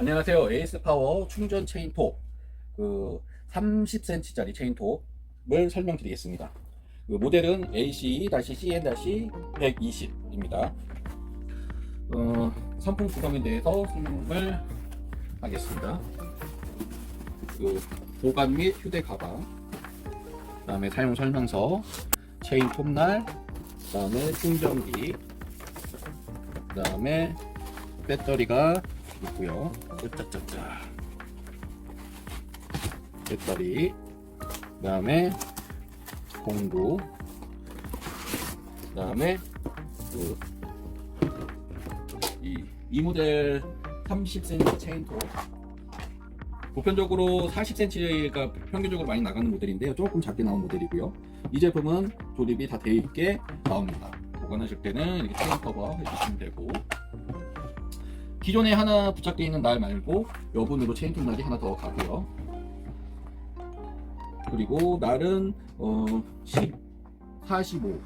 안녕하세요. 에이스 파워 충전 체인톱 그 30cm짜리 체인톱을 설명드리겠습니다. 그 모델은 AC-CN-120입니다. 어, 선풍 구성에 대해서 설명을 하겠습니다. 그 보관 및 휴대 가방, 그다음에 사용 설명서, 체인 톱날, 그다음에 충전기, 그다음에 배터리가 있고요. 짜짜짜짜. 배터리, 그 다음에 공구, 그 다음에 그 이, 이 모델 30cm 체인톱. 보편적으로 40cm가 평균적으로 많이 나가는 모델인데요. 조금 작게 나온 모델이고요. 이 제품은 조립이 다 되어 있게 나옵니다. 보관하실 때는 이렇게 체인 커버 해주시면 되고 기존에 하나 부착되어 있는 날 말고 여분으로 체인톱 날이 하나 더 가고요. 그리고 날은 어, 10, 45,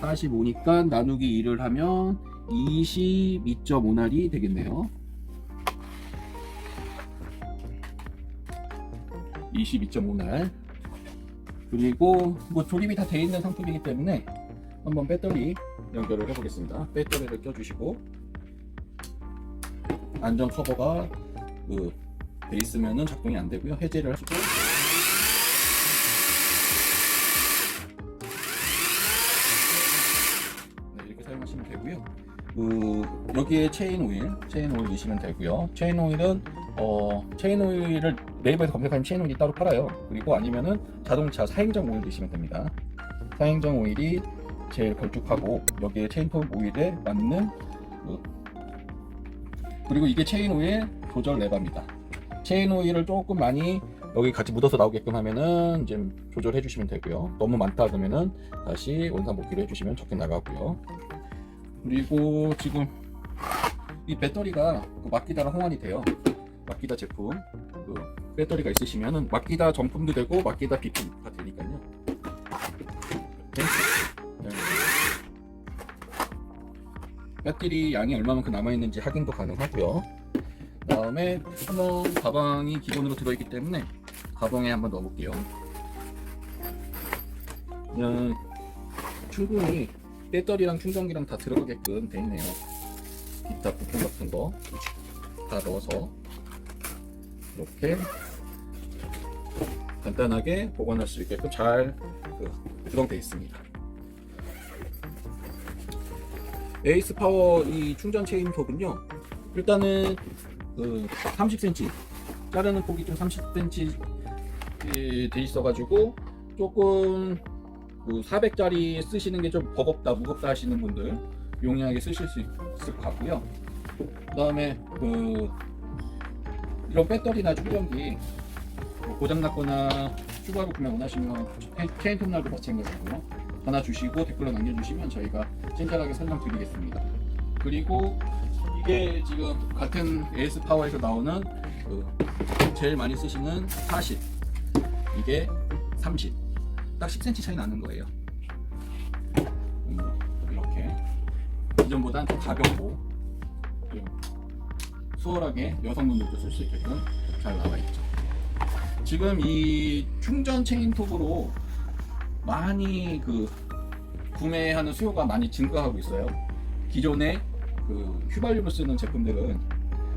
45니까 나누기 2를 하면 22.5날이 되겠네요. 22.5날. 그리고 뭐 조립이 다 되어 있는 상품이기 때문에 한번 배터리 연결을 해보겠습니다. 배터리를 껴주시고 안전 커버가 그, 돼 있으면은 작동이 안 되고요. 해제를 하시고 네, 이렇게 사용하시면 되고요. 그 여기에 체인 오일, 체인 오일 넣으시면 되고요. 체인 오일은 어 체인 오일을 네이버에서 검색하면 체인 오일이 따로 팔아요. 그리고 아니면은 자동차 사행정 오일 넣으시면 됩니다. 사행정 오일이 제일 걸쭉하고 여기에 체인톱 오일에 맞는 그, 그리고 이게 체인 오일 조절 레버입니다. 체인 오일을 조금 많이 여기 같이 묻어서 나오게끔 하면은 이제 조절해 주시면 되고요. 너무 많다 그러면은 다시 원상 복귀를 해주시면 적게 나가고요. 그리고 지금 이 배터리가 그 마키다랑 호환이 돼요. 마키다 제품 그 배터리가 있으시면은 마키다 정품도 되고 마키다 비품 배터리 양이 얼마만큼 남아 있는지 확인도 가능하고요. 그 다음에 한번 가방이 기본으로 들어있기 때문에 가방에 한번 넣어볼게요. 그냥 충분히 배터리랑 충전기랑 다 들어가게끔 돼 있네요. 기타 부품 같은 거 다 넣어서 이렇게 간단하게 보관할 수 있게끔 잘 그, 구성되어 있습니다. 에이스 파워 이 충전 체인톱은요. 일단은 그 30cm 자르는 폭이 좀 30cm 돼 있어가지고 조금 그 400짜리 쓰시는 게 좀 버겁다 무겁다 하시는 분들 용이하게 쓰실 수 있을 것 같고요. 그 다음에 그 이런 배터리나 충전기 뭐 고장났거나 추가로 구매 원하시면 체인 톱날도 마찬가지고요. 하나 주시고 댓글로 남겨주시면 저희가 친절하게 설명드리겠습니다. 그리고 이게 지금 같은 AS 파워에서 나오는 그 제일 많이 쓰시는 40 이게 30 딱 10cm 차이 나는 거예요. 음, 이렇게 이전보단 좀 가볍고 좀 수월하게 여성분들도 쓸 수 있게끔 잘 나와 있죠. 지금 이 충전 체인 톱으로 많이 그 구매하는 수요가 많이 증가하고 있어요. 기존에 그 휘발유를 쓰는 제품들은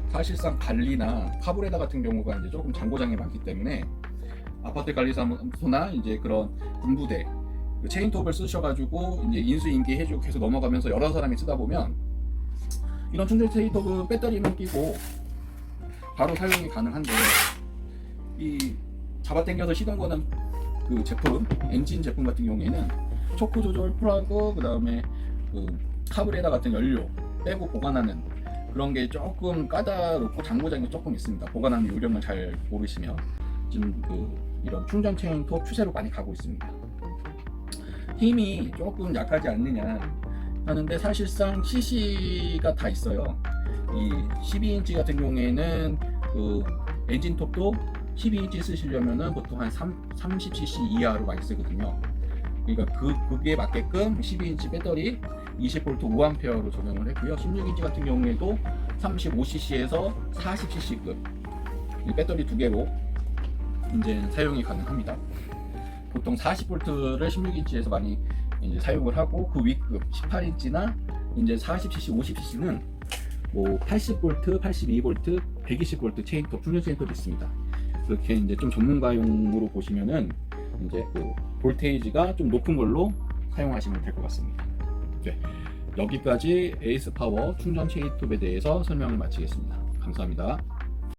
사실상 관리나 카브레다 같은 경우가 이제 조금 장고장이 많기 때문에 아파트 관리사무소나 이제 그런 군부대 그 체인톱을 쓰셔가지고 이제 인수인계 해주고 계속 넘어가면서 여러 사람이 쓰다 보면 이런 충전 체인톱은 배터리만 끼고 바로 사용이 가능한데 이 잡아당겨서 시동 거는 그 제품 엔진 제품 같은 경우에는 초크 조절 플러그 그 다음에 그 카브레다 같은 연료 빼고 보관하는 그런 게 조금 까다롭고 장고장이 조금 있습니다. 보관하는 요령을 잘 모르시면 지금 그 이런 충전 체인톱 추세로 많이 가고 있습니다. 힘이 조금 약하지 않느냐 하는데 사실상 CC가 다 있어요. 이 12인치 같은 경우에는 그 엔진톱도 12인치 쓰시려면은 보통 한 3, 30cc 이하로 많이 쓰거든요. 그러니까 그 그게 맞게끔 12인치 배터리 20V 5A로 적용을 했고요. 16인치 같은 경우에도 35cc에서 40cc급 배터리 두 개로 이제 사용이 가능합니다. 보통 40V를 16인치에서 많이 이제 사용을 하고 그 위급 18인치나 이제 40cc, 50cc는 뭐 80V, 82V, 120V 체인톱 충전 체인톱이 있습니다. 그렇게 이제 좀 전문가용으로 보시면은 이제 그 볼테이지가 좀 높은 걸로 사용하시면 될 것 같습니다. 네. 여기까지 에이스 파워 충전 체인톱에 대해서 설명을 마치겠습니다. 감사합니다.